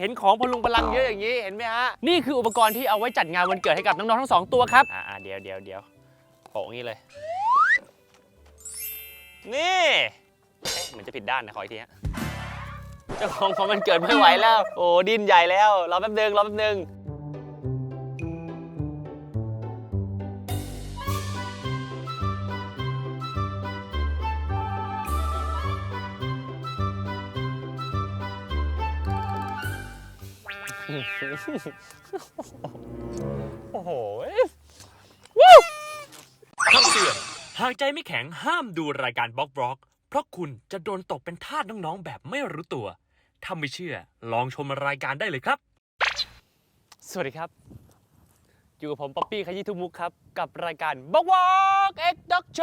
เห็นของพลุงพลังเยอะอย่างนี้เห็นไหมฮะนี่คืออุปกรณ์ที่เอาไว้จัดงานวันเกิดให้กับน้องๆทั้งสองตัวครับอ่าเดี๋ยวเดี๋ยวเดี๋ยวโปะงี้เลย นี่เอ๊ะเหมือนจะผิดด้านนะขออีกทีฮะเจ้าของของมันเกิดไม่ไหวแล้ว โอ้ดินใหญ่แล้วรอแป๊บนึงรอแป๊บนึง โอ้โหคำเตือนหากใจไม่แข็งห้ามดูรายการบล็อกบล็อก เพราะคุณจะโดนตกเป็นทาสน้องๆแบบไม่รู้ตัว ถ้าไม่เชื่อ ลองชมรายการได้เลยครับ สวัสดีครับ อยู่กับผมป๊อปปี้ขยี้ทุกมุกครับ กับรายการบอกวอกเอ็กด็อกโช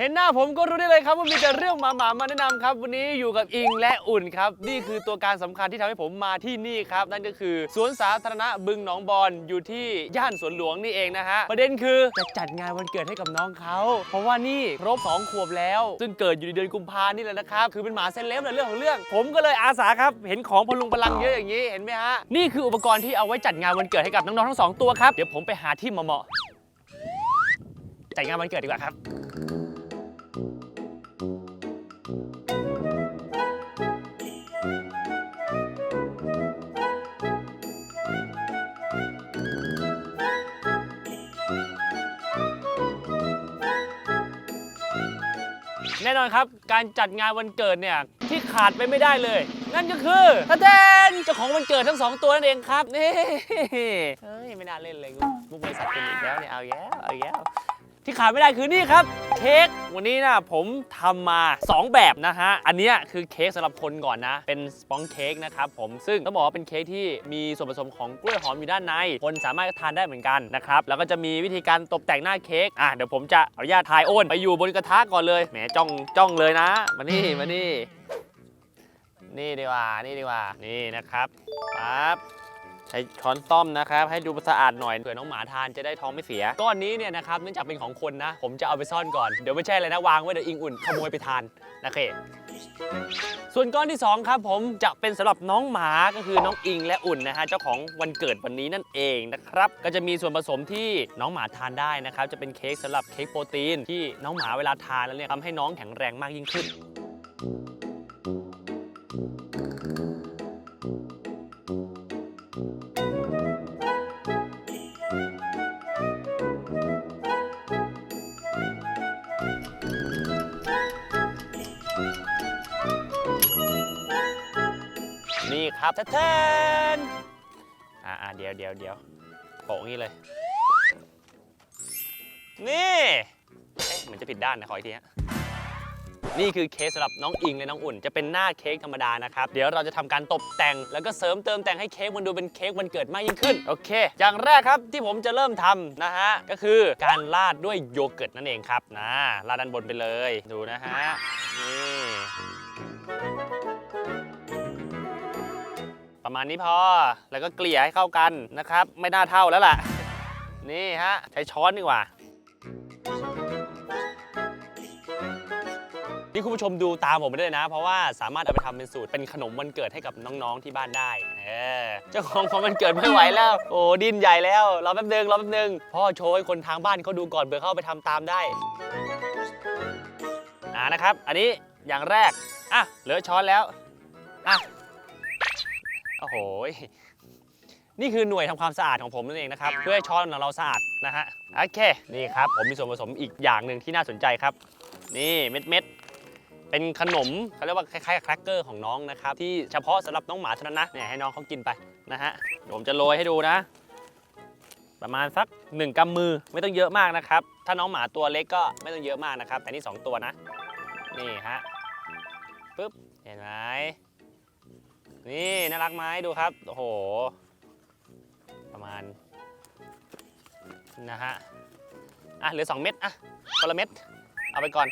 เห็นหน้าผมก็รู้ได้เลยครับว่ามีแต่เรื่องหมาๆมาแนะนำครับ วันนี้อยู่กับอิงและอุ่นครับ นี่คือตัวการสำคัญที่ทำให้ผมมาที่นี่ครับ นั่นก็คือสวนสาธารณะบึงหนองบอนอยู่ที่ย่านสวนหลวงนี่เองนะฮะ ประเด็นคือจะจัดงานวันเกิดให้กับน้องเขา เพราะว่านี่ครบ2ขวบแล้ว ซึ่งเกิดอยู่ในเดือนกุมภานี่แหละนะครับ คือเป็นหมาเซเลบในเรื่องของเรื่อง ผมก็เลยอาสาครับเห็นของพลุงพลังเยอะอย่างนี้เห็นไหมฮะนี่คืออุปกรณ์ที่เอาไว้จัดงานวันเกิดให้กับน้องๆทั้งสองตัวครับเดี๋ยวผมไปหาที่เหมาะๆจัดงานวันเกิดดีกว่าครับ แน่นอนครับ การจัดงานวันเกิดเนี่ยที่ขาดไปไม่ได้เลย นั่นก็คือทะเดนเจ้าของวันเกิดทั้งสองตัวนั่นเองครับนี่เฮ้ยไม่น่าเล่นเลยมุกบริษัทเป็นอีกแล้วเนี่ยเอาอีกแล้วเอาอีกแล้ว ที่ขาดไม่ได้คือนี่ครับเค้กวันนี้นะผมทำมา 2 แบบนะฮะ อันนี้คือเค้กสำหรับคนก่อนนะ เป็นสปองเค้กนะครับผมซึ่งต้องบอกว่าเป็นเค้กที่มีส่วนผสมของกล้วยหอมอยู่ด้านใน คนสามารถทานได้เหมือนกันนะครับแล้วก็จะมีวิธีการตกแต่งหน้าเค้กอะเดี๋ยวผมจะอนุญาตถ่ายโอนไปอยู่บนกระทะก่อนเลยแหมจ้องจ้องเลยนะมานี่มานี่นี่ดีกว่านี่ดีกว่านี่นะครับปั๊บ ใช้ช้อนต้อมนะครับ ให้ดูสะอาดหน่อยเผื่อน้องหมาทานจะได้ท้องไม่เสีย ก้อนนี้เนี่ยนะครับเนื่องจากเป็นของคนนะ ผมจะเอาไปซ่อนก่อน เดี๋ยวไม่ใช่เลยนะวางไว้เดี๋ยวอิงอุ่นขโมยไปทานนะเคส่วนก้อนที่ 2 ครับผมจะเป็นสำหรับน้องหมาก็คือน้องอิงและอุ่นนะฮะเจ้าของวันเกิดวันนี้นั่นเองนะครับก็จะมีส่วนผสมที่น้องหมาทานได้นะครับจะเป็นเค้กสำหรับเค้กโปรตีนที่น้องหมาเวลาทานแล้วเนี่ยทำให้น้องแข็งแรงมากยิ่งขึ้น ครับแทนอ่าอ่เดี๋ยวเดี๋ยวเดี๋ยวโปะงี้เลย นี่เอ๊ะเหมือนจะผิดด้านนะขออีกทีฮะนี่คือเค้กสำหรับน้องอิงและน้องอุ่น จะเป็นหน้าเค้กธรรมดานะครับ เดี๋ยวเราจะทำการตกแต่ง แล้วก็เสริมเติมแต่งให้เค้กมันดูเป็นเค้กวันเกิดมากยิ่งขึ้น โอเค อย่างแรกครับที่ผมจะเริ่มทำนะฮะ ก็คือการราดด้วยโยเกิร์ตนั่นเองครับนะราดด้านบนไปเลยดูนะฮะนี่ ประมาณนี้พอ แล้วก็เกลี่ยให้เข้ากันนะครับ ไม่น่าเท่าแล้วล่ะ นี่ฮะ ใช้ช้อนดีกว่า นี่คุณผู้ชมดูตามผมไปด้วยนะ เพราะว่าสามารถเอาไปทำเป็นสูตรเป็นขนมวันเกิดให้กับน้องๆที่บ้านได้ เออ เจ้าของของวันเกิดไม่ไหวแล้ว โอ้ดินใหญ่แล้ว รอแป๊บนึงรอแป๊บนึง พ่อโชว์ให้คนทางบ้านเขาดูก่อนเผื่อเขาเอาไปทำตามได้อ่านะครับ อันนี้อย่างแรก อะ เหลือช้อนแล้ว อะ โอ้โห นี่คือหน่วยทำความสะอาดของผมนั่นเองนะครับ เพื่อให้ช้อนของเราสะอาดนะฮะ โอเค นี่ครับ ผมมีส่วนผสมอีกอย่างหนึ่งที่น่าสนใจครับ นี่เม็ดเม็ดๆเป็นขนมเขาเรียกว่าคล้ายๆกับแครกเกอร์ของน้องนะครับ ที่เฉพาะสำหรับน้องหมาเท่านั้นนะเนี่ยให้น้องเขากินไปนะฮะเดี๋ยวผมจะโรยให้ดูนะ ประมาณสักหนึ่งกำมือไม่ต้องเยอะมากนะครับ ถ้าน้องหมาตัวเล็กก็ไม่ต้องเยอะมากนะครับ แต่นี่สองตัวนะ นี่ฮะปึ๊บเห็นไหม นี่น่ารักไหมดูครับ โอ้โห ประมาณ นะฮะ อะเหลือ 2 เม็ดอะคนละเม็ด เอาไปก่อน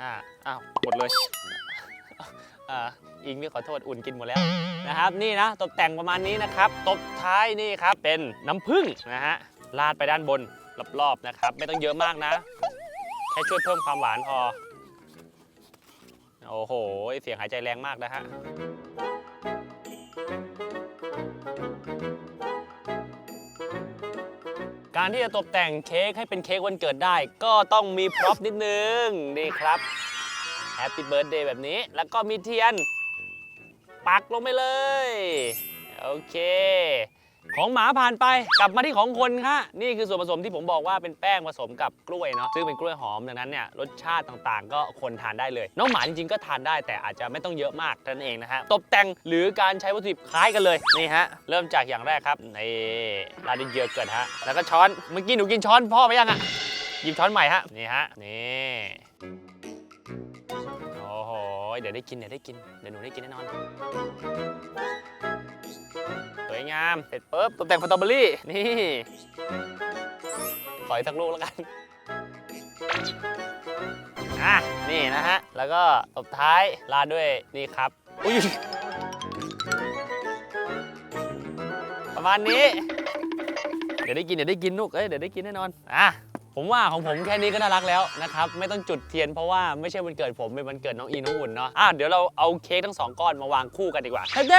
อ่าอ้าวหมดเลย อ่าอิงพี่ขอโทษอุ่นกินหมดแล้วนะครับ นี่นะตกแต่งประมาณนี้นะครับ ตบท้ายนี่ครับเป็นน้ำผึ้งนะฮะราดไปด้านบนรอบๆนะครับ ไม่ต้องเยอะมากนะ แค่ช่วยเพิ่มความหวานพอ โอ้โห เสียงหายใจแรงมากนะฮะ การที่จะตกแต่งเค้กให้เป็นเค้กวันเกิดได้ ก็ต้องมีพร็อพนิดนึงนี่ครับแฮปปี้เบิร์ดเดย์แบบนี้ แล้วก็มีเทียน ปักลงไปเลย โอเค ของหมาผ่านไปกลับมาที่ของคนฮะนี่คือส่วนผสมที่ผมบอกว่าเป็นแป้งผสมกับกล้วยเนาะซึ่งเป็นกล้วยหอมดังนั้นเนี่ยรสชาติต่างๆ ก็คนทานได้เลย น้องหมาจริงๆก็ทานได้แต่อาจจะไม่ต้องเยอะมากเท่านั้นเองนะฮะตกแต่งหรือการใช้วัตถุดิบคล้ายกันเลยนี่ฮะเริ่มจากอย่างแรกครับนี่ราดเยอะเกินฮะแล้วก็ช้อนเมื่อกี้หนูกินช้อนพ่อไปยังอะหยิบช้อนใหม่ฮะนี่ฮะนี่โอ้โหเดี๋ยวได้กินเดี๋ยวได้กินเดี๋ยวหนูได้กินแน่นอน วยงาม เสร็จปุ๊บตกแต่งสตรอเบอรี่ นี่ ขออีกสักลูกแล้วกันอะนี่นะฮะ แล้วก็ตบท้ายราดด้วยนี่ครับ อุ้ยประมาณนี้ เดี๋ยวได้กิน เดี๋ยวได้กินลูก เอ้ย เดี๋ยวได้กินแน่นอน อะ ผมว่าของผมแค่นี้ก็น่ารักแล้วนะครับ ไม่ต้องจุดเทียนเพราะว่าไม่ใช่วันเกิดผม เป็นวันเกิดน้องอีน้องอุ่นเนาะอะเดี๋ยวเราเอาเค้กทั้งสองก้อนมาวางคู่กันดีกว่าเด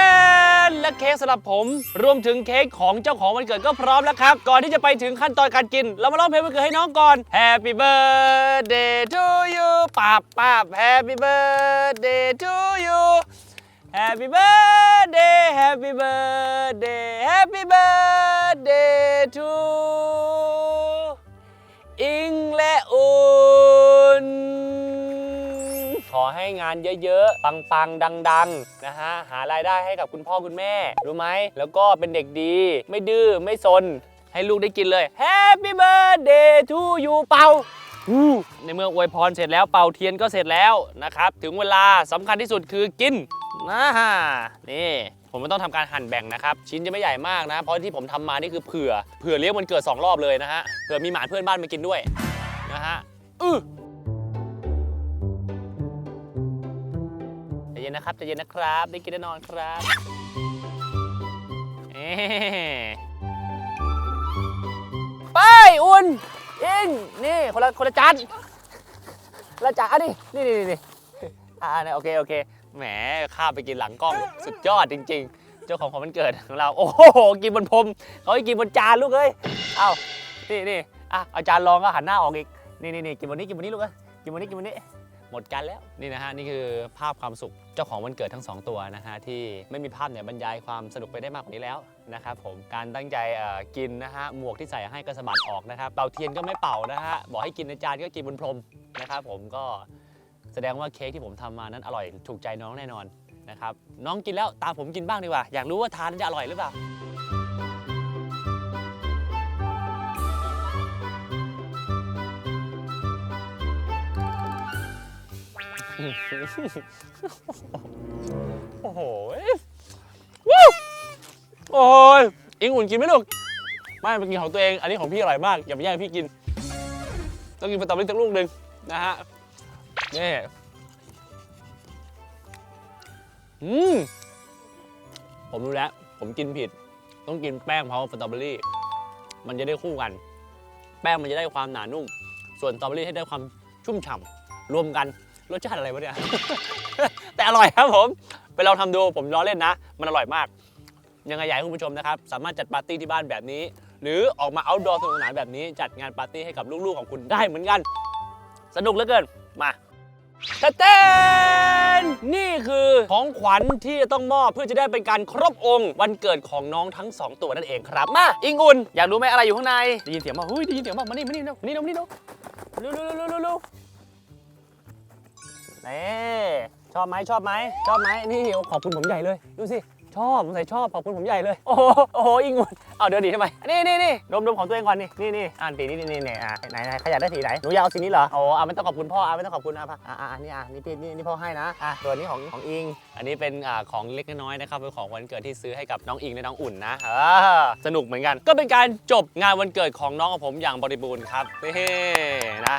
นและเค้กสำหรับผม รวมถึงเค้กของเจ้าของวันเกิดก็พร้อมแล้วครับ ก่อนที่จะไปถึงขั้นตอนการกิน เรามาร้องเพลงวันเกิดให้น้องก่อน Happy birthday to you ปับปับ Happy birthday to you Happy birthday Happy birthday Happy birthday to อิงและอุ่น ขอให้งานเยอะๆ ปังๆ ดังๆ นะฮะ หารายได้ให้กับคุณพ่อคุณแม่ รู้ไหม แล้วก็เป็นเด็กดี ไม่ดื้อ ไม่ซน ให้ลูกได้กินเลย Happy birthday to you เป่าในเมื่ออวยพรเสร็จแล้วเป่าเทียนก็เสร็จแล้วนะครับ ถึงเวลาสำคัญที่สุดคือกินนะฮะนี่ ผมไม่ต้องทำการหั่นแบ่งนะครับ ชิ้นจะไม่ใหญ่มากนะ เพราะที่ผมทำมานี่คือเผื่อ เผื่อเลี้ยงวันเกิด 2 รอบเลยนะฮะ เผื่อมีหมาเพื่อนบ้านมากินด้วยนะฮะ อื้อใจเย็นนะครับใจเย็นนะครับ ได้กินแน่นอนครับไปอุ่นอิงนี่คนละคนละจานละจานอันนี้นี่นี่นี่ อ่าเนี่ยโอเคโอเคแหมข้ามไปกินหลังกล้องสุดยอดจริง ๆ เจ้าของของวันเกิดของเราโอ้โหกินบนพรมเขาให้กินบนจานลูกเอ้ยเอ้านี่นี่อะเอาจารย์ลองก็หันหน้าออกอีกนี่นี่นี่กินบนนี้กินบนนี้ลูกเอ้ยกินบนนี้กินบนนี้หมดกันแล้วนี่นะฮะนี่คือภาพความสุขเจ้าของวันเกิดทั้งสองตัวนะฮะที่ไม่มีภาพเนี่ยบรรยายความสนุกไปได้มากกว่านี้แล้วนะครับผมการตั้งใจเอ่อกินนะฮะหมวกที่ใส่ให้ก็สะบัดออกนะครับเป่าเทียนก็ไม่เป่านะฮะบอกให้กินในจานก็กินบนพรมนะครับผมก็ แสดงว่าเค้กที่ผมทำมานั้นอร่อยถูกใจน้องแน่นอนนะครับน้องกินแล้วตามผมกินบ้างดีกว่า อยากรู้ว่าทานแล้วจะอร่อยหรือเปล่าโอ้โหวู้โอ้ยอิงอุ่นกินไหมลูก ไม่เป็นกินของตัวเอง อันนี้ของพี่อร่อยมาก อย่าไปแย่งพี่กิน ต้องกินสตรอเบอรี่สักลูกหนึ่งนะฮะ นี่อืมผมรู้แล้ว ผมกินผิด ต้องกินแป้งพร้อมสตรอเบอรี่ มันจะได้คู่กัน แป้งมันจะได้ความหนานุ่ม ส่วนสตรอเบอรี่ให้ได้ความชุ่มฉ่ำรวมกัน รสชาติอะไรวะเนี่ย แต่อร่อยครับผม ไปลองทำดูผมล้อเล่นนะ มันอร่อยมาก ยังไงอยากให้คุณผู้ชมนะครับ สามารถจัดปาร์ตี้ที่บ้านแบบนี้ หรือออกมาเอาท์ดอร์สนุกสนานแบบนี้ จัดงานปาร์ตี้ให้กับลูกๆของคุณได้เหมือนกัน สนุกเหลือเกิน มา ตะเต้นนี่คือของขวัญที่จะต้องมอบเพื่อจะได้เป็นการครบองค์วันเกิดของน้องทั้ง 2 ตัวนั่นเองครับมาอิงอุ่น อยากรู้ไหมอะไรอยู่ข้างในได้ยินเสียงมาเฮ้ยได้ยินเสียงมามานี่มานี่เร็วนี่เร็วนี่เร็วเร็วเร็วเร็วเร็วเร็วนี่ชอบไหมชอบไหมชอบไหมนี่ขอบคุณผมใหญ่เลย ดูสิ ชอบผมใส่ชอบขอบคุณผมใหญ่เลย โอ้โหโอ้โหอิงุนเอาเดี๋ยวดีทำไมนี่นี่นี่ดมดมของตัวเองก่อนนี่นี่นี่อ่านสีนี่นี่นี่อะไหนไหนใครอยากได้สีไหนหนูอยากเอาสีนี้เหรอโอ้อะไม่ต้องขอบคุณพ่ออะไม่ต้องขอบคุณอะพ่ออะอะอะนี่อะนี่พี่นี่นี่พ่อให้นะอะตัวนี้ของของอิง อันนี้เป็นอ่าของเล็กน้อยนะครับเป็นของวันเกิดที่ซื้อให้กับน้องอิงและน้องอุ่นนะเออสนุกเหมือนกัน ก็เป็นการจบงานวันเกิดของน้องของผมอย่างบริบูรณ์ครับนี่นะ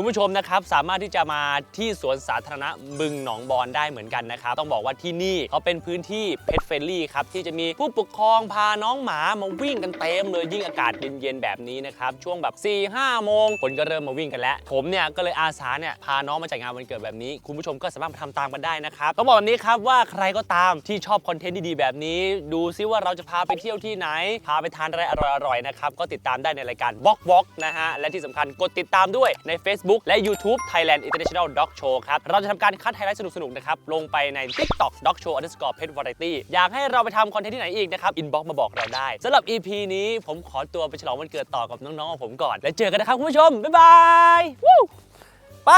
คุณผู้ชมนะครับสามารถที่จะมาที่สวนสาธารณะบึงหนองบอนได้เหมือนกันนะครับ ต้องบอกว่าที่นี่เขาเป็นพื้นที่เพ t เฟ n ลี่ครับที่จะมีผู้ปกครองพาน้องหมามาวิ่งกันเต็มเลยยิ่งอากาศเย็นๆแบบนี้นะครับช่วงแบบ4ี่ห้าโมงคนก็เริ่มมาวิ่งกันแล้ว ผมเนี่ยก็เลยอาสาเนี่ยพาน้องมาจัดงานวันเกิดแบบนี้ คุณผู้ชมก็สามารถมาทำตามกันได้นะครับต้องบอกแบบนี้ครับว่าใครก็ตามที่ชอบคอนเทนต์ดีๆแบบนี้ ดูซิว่าเราจะพาไปเที่ยวที่ไหน พาไปทานอะไรอร่อยๆนะครับก็ติดตามได้ในรายการ b ล็อกบล็อกนะฮะและที่สำคัญกดติดตามด้วยใน Facebook และ YouTube Thailand International Dog Show ครับ เราจะทำการคัดไฮไลท์สนุกๆนะครับ ลงไปใน TikTok Dog Show Underscore Pet Variety อยากให้เราไปทำคอนเทนต์ที่ไหนอีกนะครับอินบ็อกมาบอกเราได้สำหรับ EP นี้ผมขอตัวไปฉลองวันเกิดต่อกับน้องๆของผมก่อน แล้วเจอกันนะครับคุณผู้ชมบ๊ายบายไป